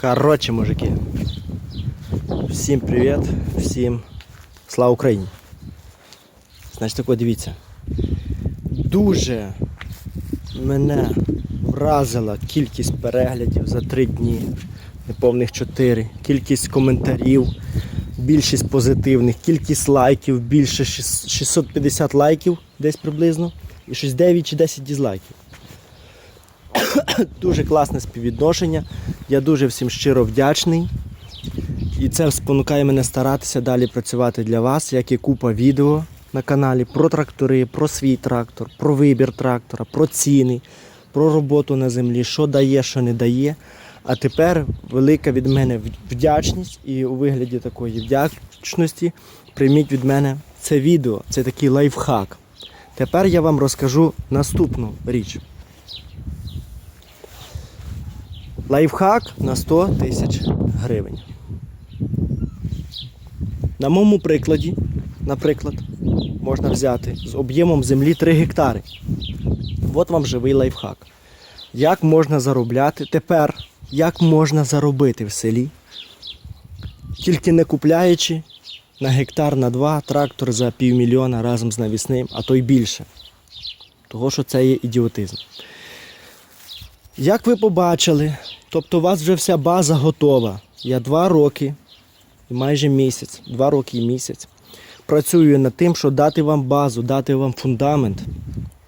Коротше, мужики. Всім привіт, всім слава Україні. Значить тако, дивіться. Дуже мене вразила кількість переглядів за три дні, неповних чотири, кількість коментарів, більшість позитивних, кількість лайків, більше 650 лайків десь приблизно, і щось 9 чи 10 дізлайків. Дуже класне співвідношення. Я дуже всім щиро вдячний. І це спонукає мене старатися далі працювати для вас, як і купа відео на каналі про трактори, про свій трактор, про вибір трактора, про ціни, про роботу на землі, що дає, що не дає. А тепер велика від мене вдячність і у вигляді такої вдячності прийміть від мене це відео, це такий лайфхак. Тепер я вам розкажу наступну річ. Лайфхак на 100 тисяч гривень. На моєму прикладі, наприклад, можна взяти з об'ємом землі 3 гектари. От вам живий лайфхак. Як можна заробляти тепер, як можна заробити в селі, тільки не купляючи на гектар на два трактор за півмільйона разом з навісним, а то й більше. Того, що це є ідіотизм. Як ви побачили, тобто у вас вже вся база готова. Я два роки майже місяць, два роки і місяць працюю над тим, щоб дати вам базу, дати вам фундамент,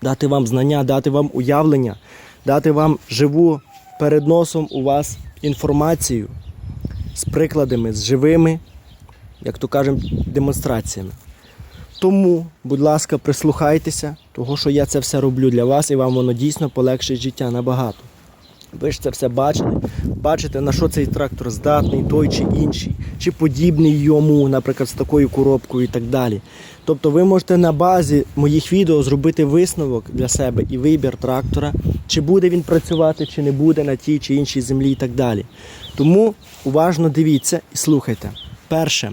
дати вам знання, дати вам уявлення, дати вам живу перед носом у вас інформацію з прикладами, з живими, як то кажемо, демонстраціями. Тому, будь ласка, прислухайтеся, того, що я це все роблю для вас, і вам воно дійсно полегшить життя набагато. Ви ж це все бачили, бачите, на що цей трактор здатний, той чи інший, чи подібний йому, наприклад, з такою коробкою і так далі. Тобто ви можете на базі моїх відео зробити висновок для себе і вибір трактора, чи буде він працювати, чи не буде на тій чи іншій землі і так далі. Тому уважно дивіться і слухайте. Перше,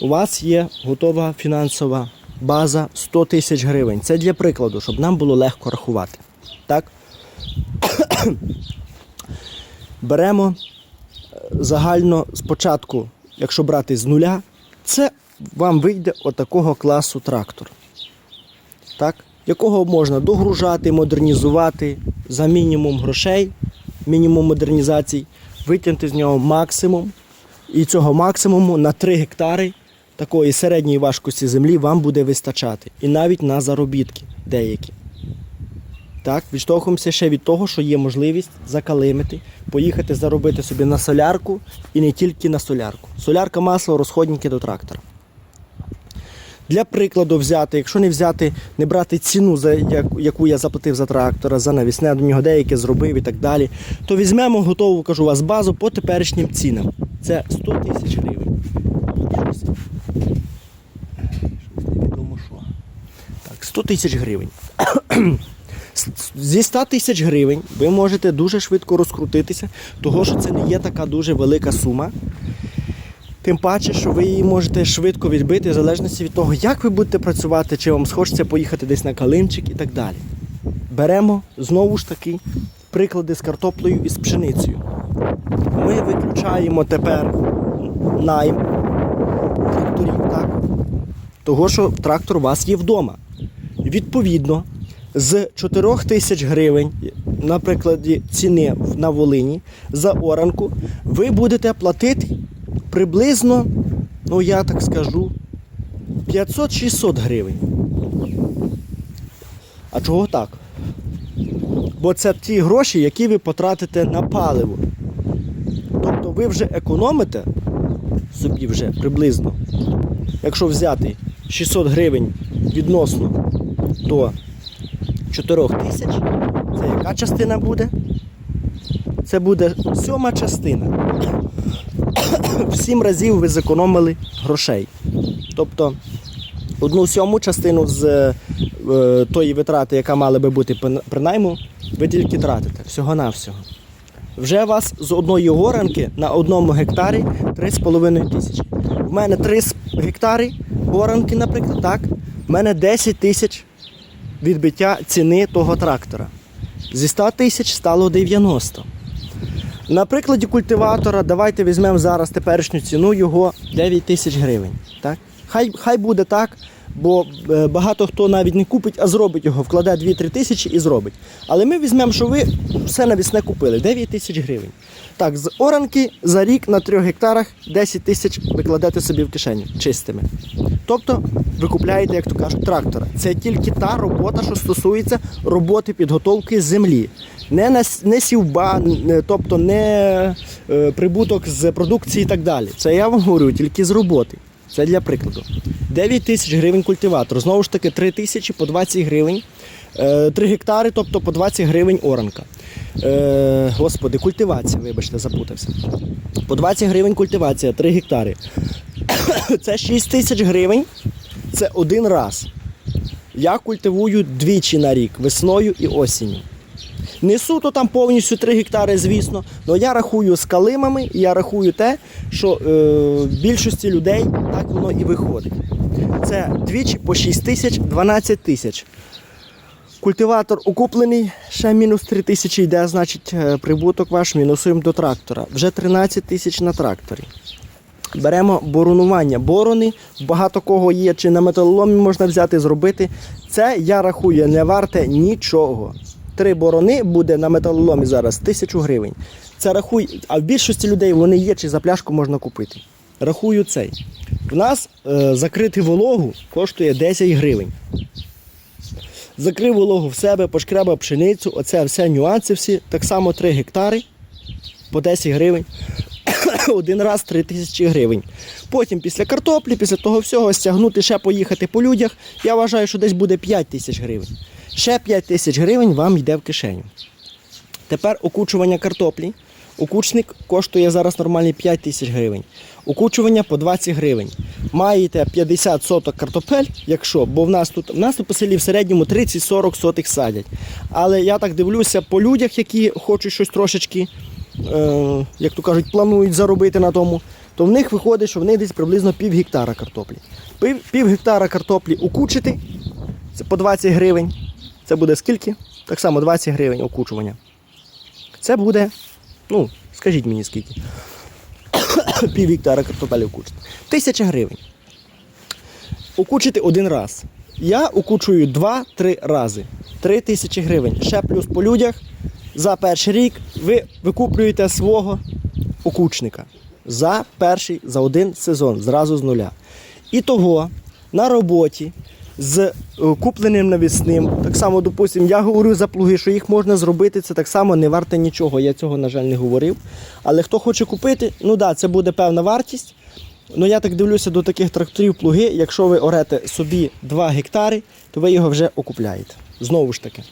у вас є готова фінансова база 100 тисяч гривень. Це для прикладу, щоб нам було легко рахувати. Так? Беремо е, загально спочатку, якщо брати з нуля, це вам вийде отакого класу трактор. Так? Якого можна догружати, модернізувати за мінімум грошей, мінімум модернізацій, витягнути з нього максимум. І цього максимуму на 3 гектари такої середньої важкості землі вам буде вистачати. І навіть на заробітки деякі. Так, відштовхуємося ще від того, що є можливість закалимити, поїхати заробити собі на солярку і не тільки на солярку. Солярка, масло, розходники до трактора. Для прикладу взяти, якщо не взяти, не брати ціну, за яку- я заплатив за трактора, за навісне, до нього деяке зробив і так далі, то візьмемо готову, кажу вас, базу по теперішнім цінам. Це 100 тисяч гривень. Невідомо що. Так, 100 тисяч гривень. Зі 100 тисяч гривень ви можете дуже швидко розкрутитися, того що це не є така дуже велика сума. Тим паче, що ви її можете швидко відбити, в залежності від того, як ви будете працювати, чи вам схочеться поїхати десь на калимчик і так далі. Беремо знову ж таки приклади з картоплею і з пшеницею. Ми виключаємо тепер найм тракторів, так? Того, що трактор у вас є вдома. Відповідно, з 4 тисяч гривень, на прикладі ціни на Волині за оранку, ви будете платити приблизно, ну я так скажу, 500-600 гривень. А чого так? Бо це ті гроші, які ви потратите на паливо. Тобто ви вже економите собі вже приблизно, якщо взяти 600 гривень відносно до 4 тисяч, це яка частина буде? Це буде сьома частина. В сім разів ви зекономили грошей. Тобто одну сьому частину з е, тої витрати, яка мала би бути принаймні, ви тільки тратите всього-навсього. Вже вас з одної оранки на одному гектарі 3,5 тисячі. У мене 3 гектари оранки, наприклад, так. У мене 10 тисяч відбиття ціни того трактора. Зі 100 тисяч стало 90. На прикладі культиватора давайте візьмемо зараз теперішню ціну його 9 тисяч гривень. Так? Хай, хай буде так, бо е, багато хто навіть не купить, а зробить його, вкладе 2-3 тисячі і зробить. Але ми візьмемо, що ви все навісне купили 9 тисяч гривень. Так, з оранки за рік на 3 гектарах 10 тисяч ви кладете собі в кишеню чистими. Тобто ви купляєте, як то кажуть, трактора. Це тільки та робота, що стосується роботи підготовки землі. Не, нас- не сівба, тобто не е, прибуток з продукції і так далі. Це я вам говорю тільки з роботи. Це для прикладу. 9 тисяч гривень культиватор. Знову ж таки, 3 тисячі по 20 гривень. 3 гектари, тобто по 20 гривень оранка. Е, господи, культивація, вибачте, запутався. По 20 гривень культивація, 3 гектари. Це 6 тисяч гривень. Це один раз. Я культивую двічі на рік, весною і осінню. Не суто там повністю 3 гектари, звісно, але я рахую з калимами, і я рахую те, що е, більшості людей так воно і виходить. Це двічі по 6 тисяч, 12 тисяч. Культиватор укуплений, ще мінус 3 тисячі йде, значить е, прибуток ваш мінусуємо до трактора. Вже 13 тисяч на тракторі. Беремо боронування. Борони багато кого є, чи на металоломі можна взяти зробити. Це я рахую, не варте нічого. Три борони буде на металоломі зараз тисячу гривень. Це рахуй, а в більшості людей вони є, чи за пляшку можна купити. Рахую цей. В нас е, закрити вологу коштує 10 гривень. Закрив вологу в себе, пошкребав пшеницю, оце все нюанси всі. Так само 3 гектари по 10 гривень. Один раз 3 тисячі гривень. Потім після картоплі, після того всього стягнути, ще поїхати по людях. Я вважаю, що десь буде 5 тисяч гривень. Ще 5 тисяч гривень вам йде в кишеню. Тепер окучування картоплі. Окучник коштує зараз нормальні 5 тисяч гривень. Окучування по 20 гривень. Маєте 50 соток картопель, якщо, бо в нас тут в нас тут по селі в середньому 30-40 сотих садять. Але я так дивлюся по людях, які хочуть щось трошечки, е, як то кажуть, планують заробити на тому, то в них виходить, що в них десь приблизно пів гектара картоплі. Пів, пів гектара картоплі окучити, це по 20 гривень. Це буде скільки? Так само 20 гривень окучування. Це буде, ну, скажіть мені скільки. Пів гектара картопелі окучити. Тисяча гривень. Окучити один раз. Я окучую 2-3 рази. 3 тисячі гривень. Ще плюс по людях. За перший рік ви викуплюєте свого окучника. За перший, за один сезон, зразу з нуля. І того на роботі з е, купленим навісним. Так само, допустимо, я говорю за плуги, що їх можна зробити, це так само не варте нічого. Я цього, на жаль, не говорив. Але хто хоче купити, ну да, це буде певна вартість. Ну я так дивлюся до таких тракторів плуги. Якщо ви орете собі 2 гектари, то ви його вже окупляєте. Знову ж таки.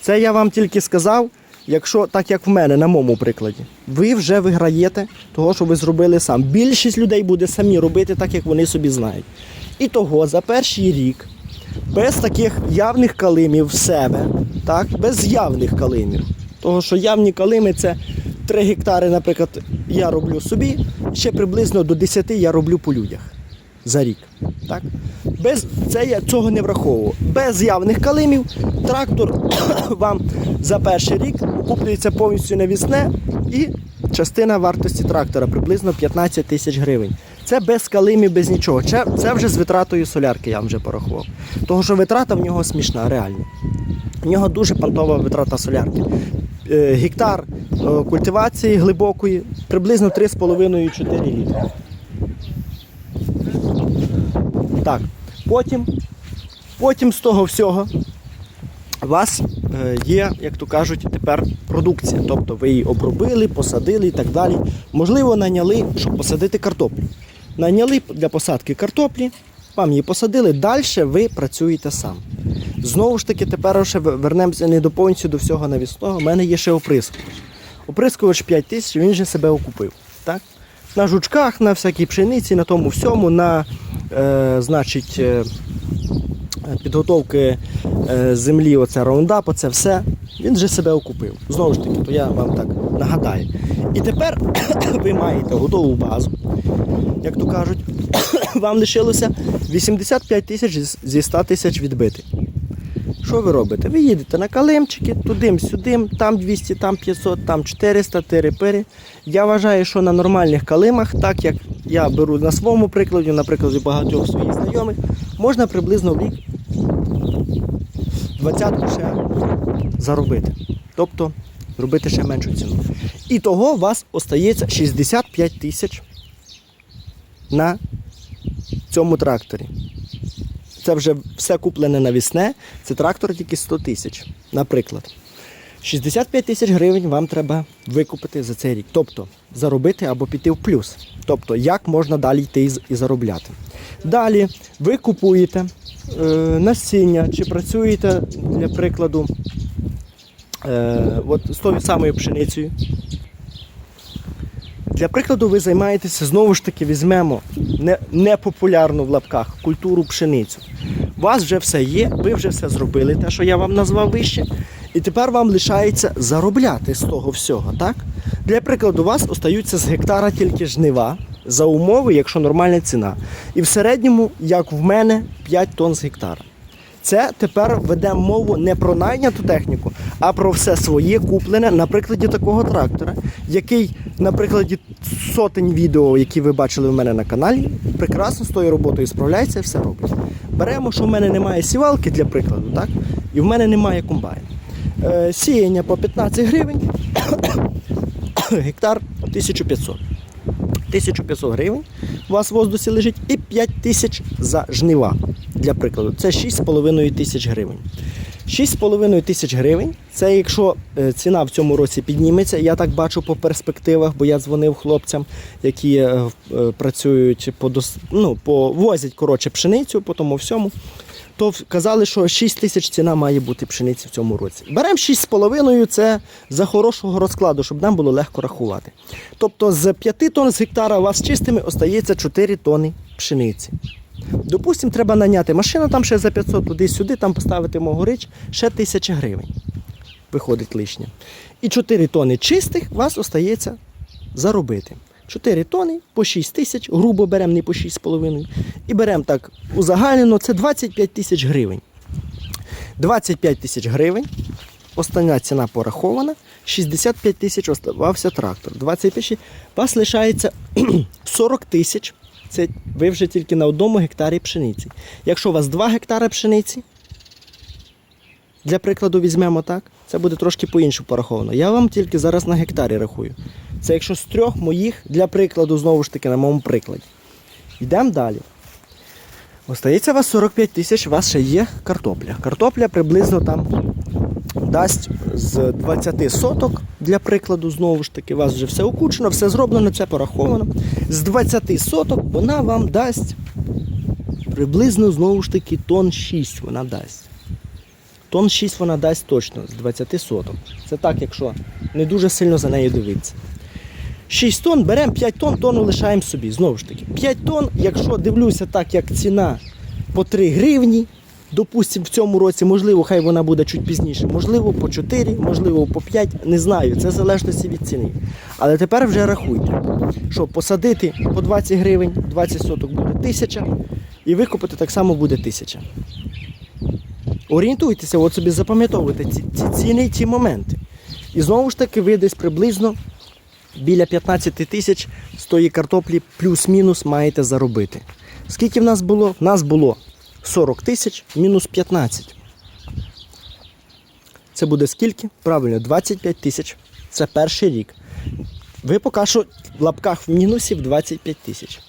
Це я вам тільки сказав, якщо так як в мене, на моєму прикладі, ви вже виграєте того, що ви зробили сам. Більшість людей буде самі робити так, як вони собі знають. І того за перший рік, без таких явних калимів в себе, так, без явних калимів. Того, що явні калими це 3 гектари, наприклад, я роблю собі, ще приблизно до 10 я роблю по людях за рік. Так? Без, це я цього не враховував. Без явних калимів трактор вам за перший рік куплюється повністю навісне і частина вартості трактора приблизно 15 тисяч гривень. Це без калимів, без нічого. Це, це вже з витратою солярки, я вам вже порахував. Того, що витрата в нього смішна, реально. В нього дуже пантова витрата солярки. Е, Гектар е, культивації глибокої приблизно 3,5-4 літри. Так, потім, потім з того всього у вас е, є, як то кажуть, тепер продукція. Тобто ви її обробили, посадили і так далі. Можливо, наняли, щоб посадити картоплю. Наняли для посадки картоплі, вам її посадили, далі ви працюєте сам. Знову ж таки, тепер ще вернемося не до повністю до всього навісного. У мене є ще оприскувач. Оприскувач 5 тисяч, він вже себе окупив. Так? На жучках, на всякій пшениці, на тому всьому, на е, значить, е, підготовки е, землі, оце раундап, оце все, він вже себе окупив. Знову ж таки, то я вам так нагадаю. І тепер ви маєте готову базу, як то кажуть, вам лишилося 85 тисяч зі 100 тисяч відбити. Що ви робите? Ви їдете на калимчики, туди-сюди, там 200, там 500, там 400, тири-пири. Я вважаю, що на нормальних калимах, так як я беру на своєму прикладі, на прикладі багатьох своїх знайомих, можна приблизно в рік двадцятку ще заробити. Тобто зробити ще меншу ціну. І того у вас остається 65 тисяч на цьому тракторі. Це вже все куплене навісне, це трактор тільки 100 тисяч, наприклад. 65 тисяч гривень вам треба викупити за цей рік. Тобто заробити або піти в плюс. Тобто, як можна далі йти і заробляти. Далі ви купуєте е, насіння чи працюєте, для прикладу, е, от з тою самою пшеницею. Для прикладу, ви займаєтеся знову ж таки, візьмемо не, непопулярну в лапках культуру пшеницю. У вас вже все є, ви вже все зробили, те, що я вам назвав вище. І тепер вам лишається заробляти з того всього. так? Для прикладу, у вас остаються з гектара тільки жнива за умови, якщо нормальна ціна. І в середньому, як в мене, 5 тонн з гектара. Це тепер ведемо мову не про найняту техніку, а про все своє куплене на прикладі такого трактора, який на прикладі сотень відео, які ви бачили в мене на каналі, прекрасно з тою роботою справляється і все робить. Беремо, що в мене немає сівалки для прикладу, так? І в мене немає комбайну. Е, сіяння по 15 гривень, гектар 1500. 1500 гривень у вас в воздусі лежить і 5 тисяч за жнива. Для прикладу, це 6,5 тисяч гривень. 6,5 тисяч гривень це якщо е, ціна в цьому році підніметься, я так бачу по перспективах, бо я дзвонив хлопцям, які е, е, працюють по ну, по возять коротше пшеницю по тому всьому. То казали, що 6 тисяч ціна має бути пшениці в цьому році. Беремо 6,5 це за хорошого розкладу, щоб нам було легко рахувати. Тобто з 5 тонн з гектара у вас чистими остається 4 тонни пшениці. Допустимо, треба наняти машину там ще за 500 туди-сюди, там поставити могорич, ще 1000 гривень. Виходить лишнє. І 4 тони чистих у вас остається заробити. 4 тони по 6 тисяч, грубо беремо не по 6,5. І беремо так узагальнено, це 25 тисяч гривень. 25 тисяч гривень. Остання ціна порахована. 65 тисяч оставався трактор. 25 у вас лишається 40 тисяч. Це ви вже тільки на одному гектарі пшениці. Якщо у вас 2 гектари пшениці, для прикладу візьмемо так, це буде трошки по-іншому пораховано. Я вам тільки зараз на гектарі рахую. Це якщо з трьох моїх, для прикладу, знову ж таки, на моєму прикладі. Йдемо далі. Остається у вас 45 тисяч, у вас ще є картопля. Картопля приблизно там дасть з 20 соток, для прикладу, знову ж таки, у вас вже все окучено, все зроблено, це пораховано. З 20 соток вона вам дасть приблизно знову ж таки тонн 6 вона дасть. Тонн 6 вона дасть точно з 20 соток. Це так, якщо не дуже сильно за нею дивитися. 6 тонн беремо 5 тонн, тонну лишаємо собі. Знову ж таки, 5 тонн, якщо дивлюся так, як ціна по 3 гривні, допустимо, в цьому році, можливо, хай вона буде чуть пізніше, можливо, по 4, можливо, по 5, не знаю, це в залежності від ціни. Але тепер вже рахуйте, що посадити по 20 гривень, 20 соток буде 1000, і викупити так само буде 1000. Орієнтуйтеся, от собі запам'ятовуйте ці, ці ціни, ці моменти. І знову ж таки, ви десь приблизно біля 15 тисяч з тої картоплі плюс-мінус маєте заробити. Скільки в нас було? В нас було 40 тисяч мінус 15. Це буде скільки? Правильно, 25 тисяч. Це перший рік. Ви поки що в лапках в мінусі в 25 тисяч.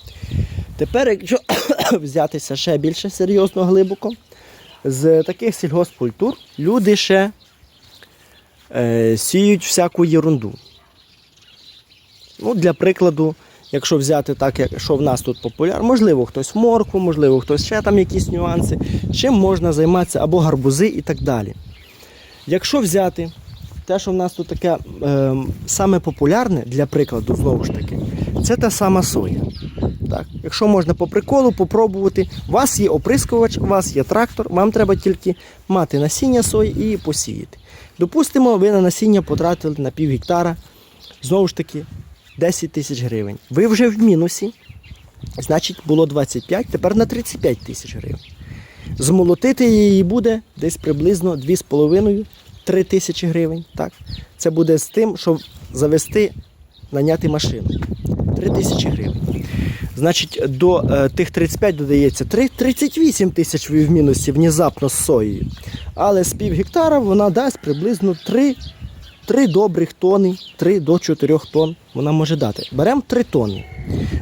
Тепер, якщо взятися ще більше серйозно глибоко, з таких сільгоспкультур люди ще е, сіють всяку єрунду. Ну, для прикладу, якщо взяти так, як що в нас тут популярно, можливо, хтось моркву, можливо, хтось ще там якісь нюанси, чим можна займатися або гарбузи і так далі. Якщо взяти те, що в нас тут таке е, саме популярне, для прикладу, знову ж таки, це та сама соя. Так. Якщо можна по приколу попробувати, у вас є оприскувач, у вас є трактор, вам треба тільки мати насіння сої і посіяти. Допустимо, ви на насіння потратили на пів гектара, знову ж таки, 10 тисяч гривень. Ви вже в мінусі, значить було 25, тепер на 35 тисяч гривень. Змолотити її буде десь приблизно 2,5-3 тисячі гривень. Так? Це буде з тим, щоб завести, наняти машину. 3 тисячі гривень. Значить, до е, тих 35 додається 3, 38 тисяч в мінусі внезапно з соєю. Але з пів гектара вона дасть приблизно 3, 3 добрих тони, 3 до 4 тонн вона може дати. Беремо 3 тонни.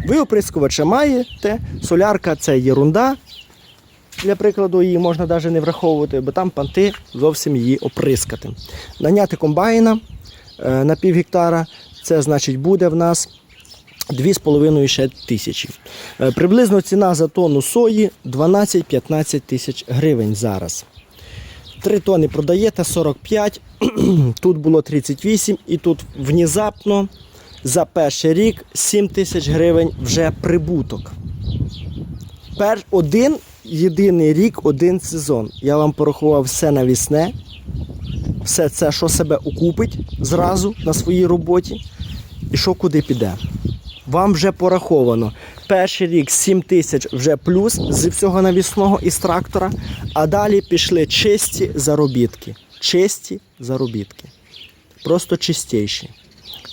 Ви оприскувача маєте, солярка це єрунда. Для прикладу, її можна навіть не враховувати, бо там панти зовсім її оприскати. Наняти комбайна е, на пів гектара, це значить буде в нас 2,5 ще тисячі. Е, Приблизно ціна за тонну сої 12-15 тисяч гривень зараз. 3 тони продаєте 45, тут було 38 і тут внезапно за перший рік 7 тисяч гривень вже прибуток. Пер один єдиний рік, один сезон. Я вам порахував все навісне, все це, що себе окупить зразу на своїй роботі, і що куди піде. Вам вже пораховано. Перший рік 7 тисяч вже плюс з всього навісного із трактора, а далі пішли чисті заробітки. Чисті заробітки. Просто чистіші.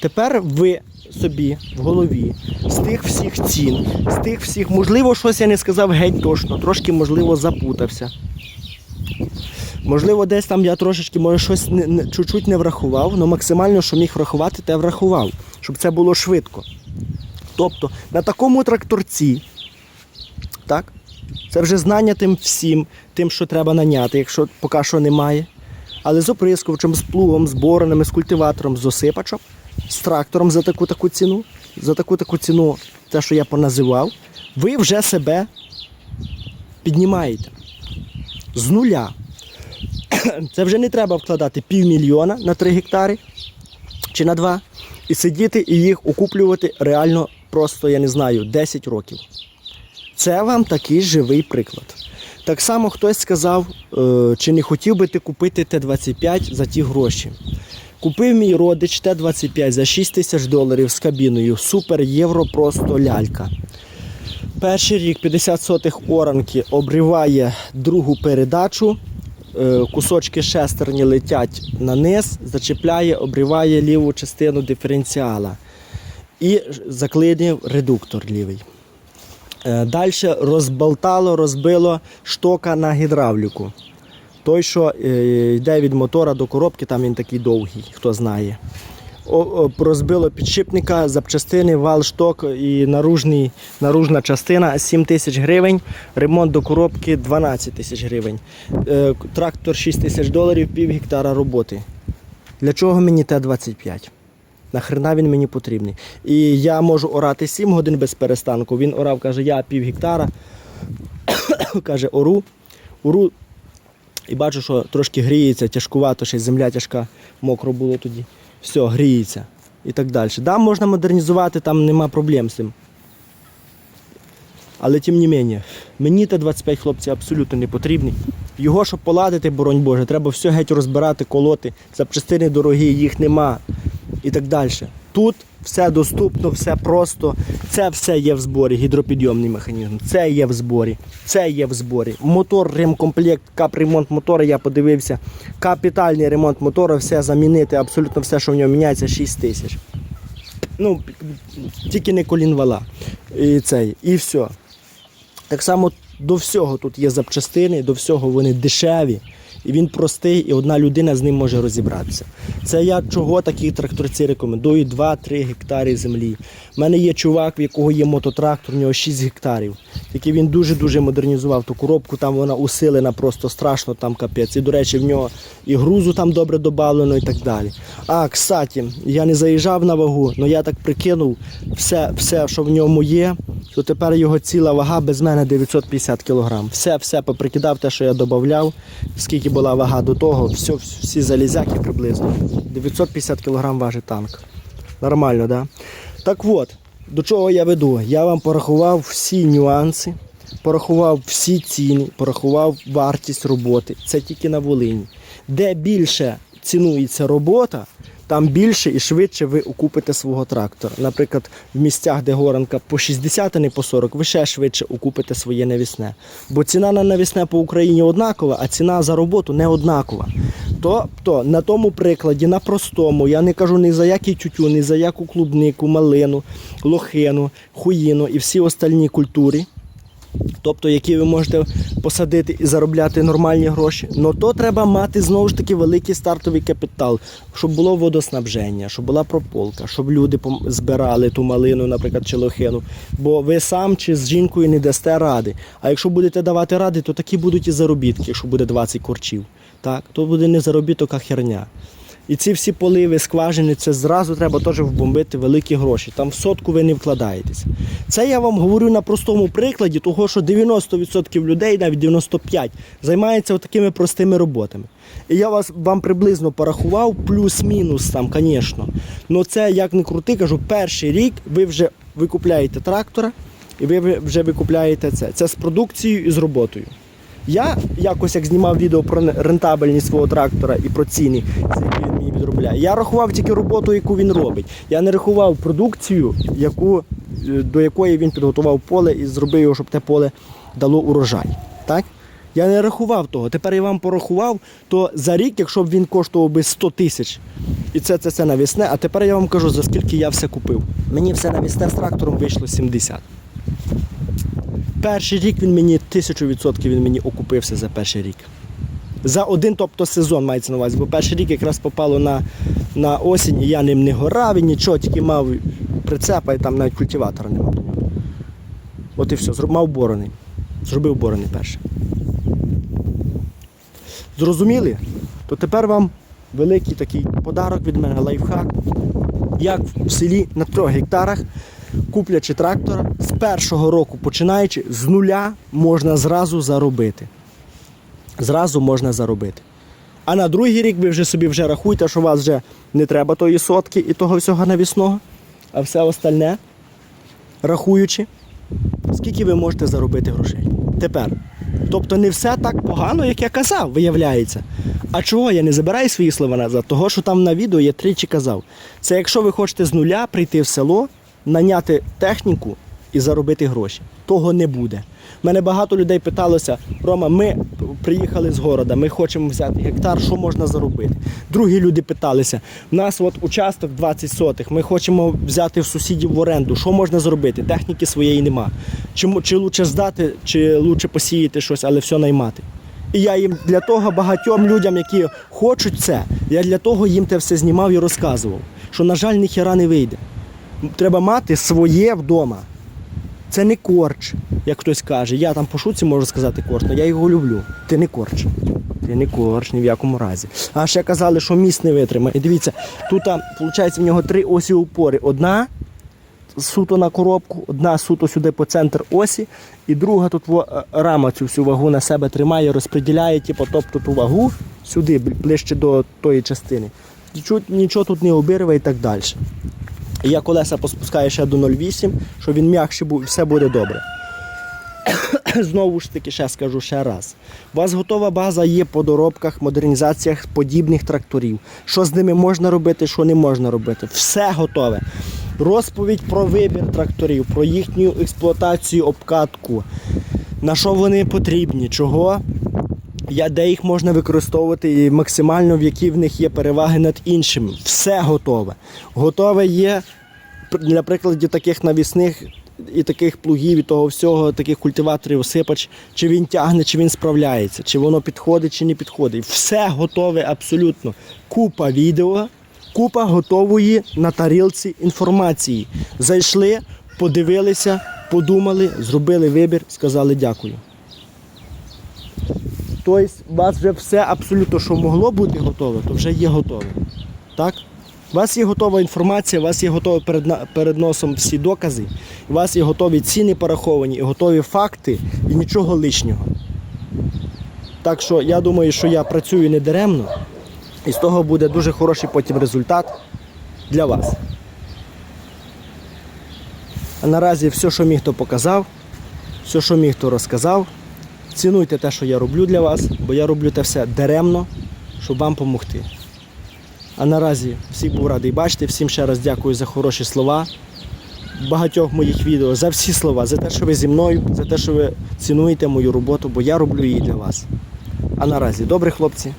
Тепер ви собі в голові з тих всіх цін, з тих всіх, можливо, щось я не сказав геть точно, трошки, можливо, запутався. Можливо, десь там я трошечки, може, щось не, не, чуть-чуть не врахував, але максимально, що міг врахувати, те врахував, щоб це було швидко. Тобто на такому тракторці, так, це вже знання тим всім, тим, що треба наняти, якщо поки що немає. Але з оприскувачем, з плугом, з боронами, з культиватором, з осипачем, з трактором за таку таку ціну, за таку таку ціну, те, що я поназивав, ви вже себе піднімаєте з нуля. Це вже не треба вкладати півмільйона на 3 гектари чи на 2 і сидіти і їх окуплювати реально просто, я не знаю, 10 років. Це вам такий живий приклад. Так само хтось сказав, е, чи не хотів би ти купити Т-25 за ті гроші. Купив мій родич Т-25 за 6 тисяч доларів з кабіною. Супер євро, просто лялька. Перший рік 50 сотих оранки обриває другу передачу. Е, Кусочки шестерні летять на низ, зачіпляє, обриває ліву частину диференціала і заклинив редуктор лівий. Далі розболтало, розбило штока на гідравліку. Той, що е, йде від мотора до коробки, там він такий довгий, хто знає. Розбило підшипника, запчастини, вал, шток і наружний, наружна частина 7 тисяч гривень, ремонт до коробки 12 тисяч гривень. Е, трактор 6 тисяч доларів, пів гектара роботи. Для чого мені Т-25? Нахрена він мені потрібний? І я можу орати 7 годин без перестанку. Він орав, каже, я пів гектара. каже, ору, ору. І бачу, що трошки гріється, тяжкувато, ще земля тяжка, мокро було тоді. Все, гріється. І так далі. Да, можна модернізувати, там нема проблем з цим. Але тим не менше, мені Т-25 хлопці абсолютно не потрібні. Його, щоб поладити, боронь Боже, треба все геть розбирати, колоти. Запчастини дорогі, їх нема. І так далі. Тут все доступно, все просто. Це все є в зборі, гідропідйомний механізм. Це є в зборі, це є в зборі. Мотор, ремкомплект, капремонт мотора, я подивився. Капітальний ремонт мотора, все замінити, абсолютно все, що в ньому міняється, 6 тисяч. Ну, тільки не колінвала. І цей, і все. Так само до всього тут є запчастини, до всього вони дешеві. І він простий, і одна людина з ним може розібратися. Це я чого такі тракторці рекомендую 2-3 гектари землі. У мене є чувак, в якого є мототрактор, у нього 6 гектарів. Який він дуже-дуже модернізував ту коробку, там вона усилена, просто страшно там капець. І, до речі, в нього і грузу там добре додавлено і так далі. А, кстати, я не заїжджав на вагу, але я так прикинув все, все, що в ньому є, то тепер його ціла вага без мене 950 кг. Все, все поприкидав те, що я додавав, скільки була вага до того, все, всі залізяки приблизно. 950 кг важить танк. Нормально, да? Так от, до чого я веду? Я вам порахував всі нюанси, порахував всі ціни, порахував вартість роботи. Це тільки на Волині. Де більше цінується робота, там більше і швидше ви окупите свого трактора. Наприклад, в місцях, де горанка по 60, а не по 40, ви ще швидше окупите своє навісне. Бо ціна на навісне по Україні однакова, а ціна за роботу не однакова. Тобто на тому прикладі, на простому, я не кажу ні за який тютюн, ні за яку клубнику, малину, лохину, хуїну і всі остальні культури тобто які ви можете посадити і заробляти нормальні гроші. Но то треба мати знову ж таки великий стартовий капітал, щоб було водоснабження, щоб була прополка, щоб люди збирали ту малину, наприклад, чи лохину. Бо ви сам чи з жінкою не дасте ради. А якщо будете давати ради, то такі будуть і заробітки, якщо буде 20 корчів. Так, то буде не заробіток, а херня. І ці всі поливи, скважини, це зразу треба теж вбомбити великі гроші. Там в сотку ви не вкладаєтесь. Це я вам говорю на простому прикладі, того, що 90% людей, навіть 95%, займаються такими простими роботами. І я вас вам приблизно порахував, плюс-мінус там, звісно. Ну це як не крути, кажу, перший рік ви вже викупляєте трактора і ви вже викупляєте це. Це з продукцією і з роботою. Я якось як знімав відео про рентабельність свого трактора і про ціни, які він мені відробляє. Я рахував тільки роботу, яку він робить. Я не рахував продукцію, яку, е, до якої він підготував поле і зробив його, щоб те поле дало урожай. Так? Я не рахував того. Тепер я вам порахував, то за рік, якщо б він коштував би 100 тисяч, і це, це, це навісне, а тепер я вам кажу, за скільки я все купив. Мені все навісне з трактором вийшло 70. Перший рік він мені тисячу відсотків він мені окупився за перший рік. За один, тобто сезон мається на увазі, бо перший рік якраз попало на, на осінь, і я ним не горав і нічого, тільки мав прицепа і там навіть культиватора не мав. От і все, мав борони. Зробив борони перший. Зрозуміли? То тепер вам великий такий подарок від мене, лайфхак. Як в селі на трьох гектарах, куплячи трактора, з першого року починаючи, з нуля можна зразу заробити. Зразу можна заробити. А на другий рік ви вже собі вже рахуйте, що у вас вже не треба тої сотки і того всього навісного, а все остальне, рахуючи, скільки ви можете заробити грошей. Тепер. Тобто не все так погано, як я казав, виявляється. А чого я не забираю свої слова назад? Того, що там на відео я тричі казав. Це якщо ви хочете з нуля прийти в село, наняти техніку і заробити гроші. Того не буде. Мене багато людей питалося, Рома, ми приїхали з города, ми хочемо взяти гектар, що можна заробити. Другі люди питалися, у нас от участок 20 сотих, ми хочемо взяти в сусідів в оренду, що можна зробити? Техніки своєї нема. Чи, чи лучше здати, чи лучше посіяти щось, але все наймати. І я їм для того багатьом людям, які хочуть це, я для того їм те все знімав і розказував, що, на жаль, ніхіра не вийде. Треба мати своє вдома. Це не корч, як хтось каже. Я там по шутці можу сказати корч, але я його люблю. Ти не корч. Ти не корч ні в якому разі. А ще казали, що міст не витримає. І дивіться, тут, виходить, в нього три осі опори. Одна суто на коробку, одна суто сюди по центр осі, і друга тут е, рама цю всю вагу на себе тримає, розподіляє, типу, тобто ту вагу сюди, ближче до тої частини. Чуть нічого тут не обірве і так далі. Я колеса поспускаю ще до 0,8, щоб він м'якший був і все буде добре. Знову ж таки, ще скажу ще раз. У вас готова база є по доробках, модернізаціях подібних тракторів. Що з ними можна робити, що не можна робити. Все готове. Розповідь про вибір тракторів, про їхню експлуатацію, обкатку, на що вони потрібні, чого, я, де їх можна використовувати і максимально в які в них є переваги над іншими. Все готове. Готове є для прикладів таких навісних і таких плугів, і того всього, таких культиваторів осипач, чи він тягне, чи він справляється, чи воно підходить, чи не підходить. Все готове абсолютно. Купа відео, купа готової на тарілці інформації. Зайшли, подивилися, подумали, зробили вибір, сказали дякую. Тобто у вас вже все абсолютно, що могло бути готове, то вже є готове. Так? У вас є готова інформація, у вас є готові перед, перед носом всі докази, у вас є готові ціни пораховані, і готові факти і нічого лишнього. Так що я думаю, що я працюю не даремно, і з того буде дуже хороший потім результат для вас. А наразі все, що міг, то показав, все, що міг, то розказав. Цінуйте те, що я роблю для вас, бо я роблю те все даремно, щоб вам допомогти. А наразі всіх був радий бачити. Всім ще раз дякую за хороші слова. Багатьох моїх відео за всі слова, за те, що ви зі мною, за те, що ви цінуєте мою роботу, бо я роблю її для вас. А наразі, добре, хлопці,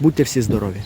будьте всі здорові.